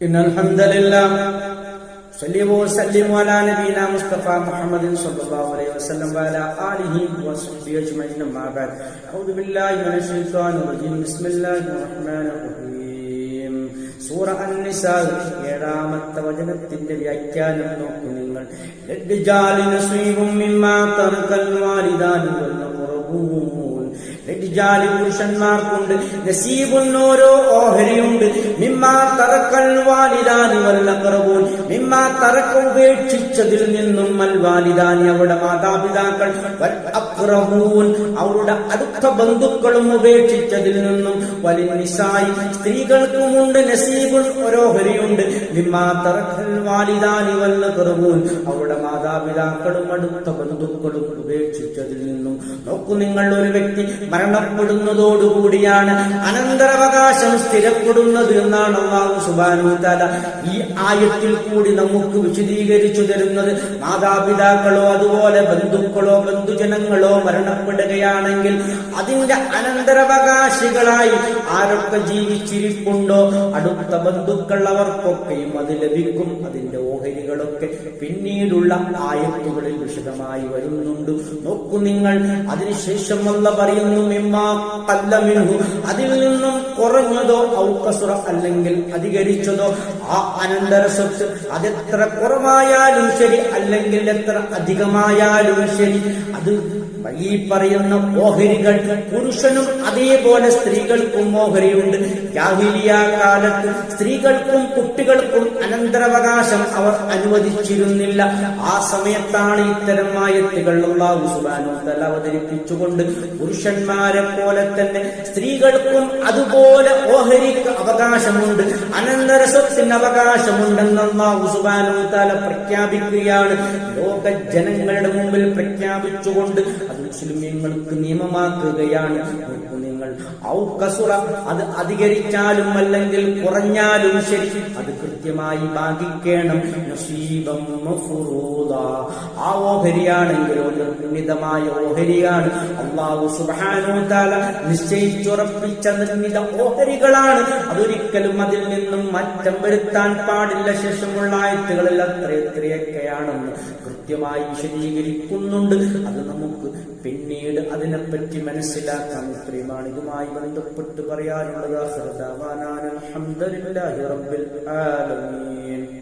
إن الحمد لله صلي وسلم على نبينا مصطفى محمد صلى الله عليه وسلم وعلى آله وصحبه أجمعين أما بعد أعوذ بالله من الشيطان الرجيم بسم الله الرحمن الرحيم സൂറ അന്നിസാ ഏഴാമത്തെ വചനത്തിന്റെ വ്യാഖ്യാനം നോക്കൂ നിങ്ങൾ ലഡ്ജാലിന് സ്വീവും മിമ്മാ തറുകൽ വാലിദാനി വന്ന കുറവൂൻ ലഡ്ജാലി പുരുഷന്മാർക്കുണ്ട് നസീബുന്നോരോ ഓഹരിയുണ്ട്. മിമ്മാ തറക്കൽ വാലിദാനി വല്ല മിമ്മാ തറക്ക ഉപേക്ഷിച്ചതിൽ നിന്നും മൽ വാലിദാനി അവരുടെ മാതാപിതാക്കൾ അവരുടെ അടുത്ത ബന്ധുക്കളും ഉപേക്ഷിച്ചതിൽ നിന്നും വലിനിസായി സ്ത്രീകൾക്കുമുണ്ട് നസീബുൻ ഓരോഹരിയുണ്ട് മിമ്മാ തറക്കൽ വാലിദാനി വല്ല കറവൂൻ അവരുടെ മാതാപിതാക്കളും അടുത്ത ബന്ധുക്കളും ഉപേക്ഷിച്ചതിൽ നിന്നും. നോക്കൂ നിങ്ങൾ ഒരു വ്യക്തി മരണപ്പെടുന്നതോടുകൂടിയാണ് അനന്തരാവകാശം സ്ഥിരപ്പെടുന്നത് എന്നാണ് സുബാനു താല ഈ ആയത്തിൽ കൂടി നമുക്ക് വിശദീകരിച്ചു തരുന്നത് മാതാപിതാക്കളോ അതുപോലെ ബന്ധുക്കളോ ബന്ധുജനങ്ങളോ മരണപ്പെടുകയാണെങ്കിൽ അതിന്റെ അനന്തരവകാശികളായി ആരൊക്കെ ജീവിച്ചിരിപ്പുണ്ടോ അടുത്ത ബന്ധുക്കൾ അവർക്കൊക്കെയും അത് ലഭിക്കും. അതിന്റെ ഓഹരികളൊക്കെ പിന്നീടുള്ള ആയത്തുകളിൽ വിശദമായി വരുന്നുണ്ട്. നോക്കൂ നിങ്ങൾ അതിനുശേഷം വല്ല പറയുന്നു അതിൽ നിന്നും കുറഞ്ഞതോ ഔക്കസുറ അല്ലെങ്കിൽ അധികരിച്ചതോ ആ അനന്തര സ്വത്ത് അതെത്ര കുറവായാലും ശരി അല്ലെങ്കിൽ എത്ര അധികമായാലും ശരി അത് ഈ പറയുന്ന ഓഹരികൾ പുരുഷനും അതേപോലെ സ്ത്രീകൾക്കും ഓഹരിയുണ്ട്. കാലത്ത് സ്ത്രീകൾക്കും കുട്ടികൾക്കും അനന്തരാവകാശം അവർ അനുവദിച്ചിരുന്നില്ല. ആ സമയത്താണ് ഇത്തരം ആയത്തുകൾ അള്ളാഹു അവതരിപ്പിച്ചുകൊണ്ട് പുരുഷന്മാരെ പോലെ തന്നെ സ്ത്രീകൾക്കും അതുപോലെ ഓഹരിക്ക് അവകാശമുണ്ട്. അനന്തര സ്വത്തിന് അവകാശമുണ്ടെന്ന് അള്ളാഹു വ പ്രഖ്യാപിക്കുകയാണ്. ലോക ജനങ്ങളുടെ മുമ്പിൽ പ്രഖ്യാപിച്ചുകൊണ്ട് അത് മുസ്ലിമീങ്ങൾക്ക് നിയമമാക്കുകയാണ്. നിങ്ങൾ ഔക്കസുറ അത് അധികരിച്ചാലും അല്ലെങ്കിൽ കുറഞ്ഞാലും ശരി അത് കൃത്യമായി ഭാഗിക്കണം നസീബം. ആ ഓഹരിയാണെങ്കിലോ നിർമ്മിതമായ ഓഹരിയാണ്. അള്ളാഹു സുബാനോത്താല നിശ്ചയിച്ചുറപ്പിച്ച നിർമ്മിത ഓഹരികളാണ്. അതൊരിക്കലും അതിൽ നിന്നും മാറ്റം വരുത്താൻ പാടില്ല. ശേഷമുള്ള ആയത്തുകളിൽ അത്ര എത്രയൊക്കെയാണെന്ന് കൃത്യമായി വിശദീകരിക്കുന്നുണ്ട്. അത് നമുക്ക് പിന്നീട് അതിനെപ്പറ്റി മനസ്സിലാക്കാൻ ഇത്രയുമാണ് ഇതുമായി ബന്ധപ്പെട്ട് പറയാനുള്ളത്. റബ്ബിൽ ആലമീൻ.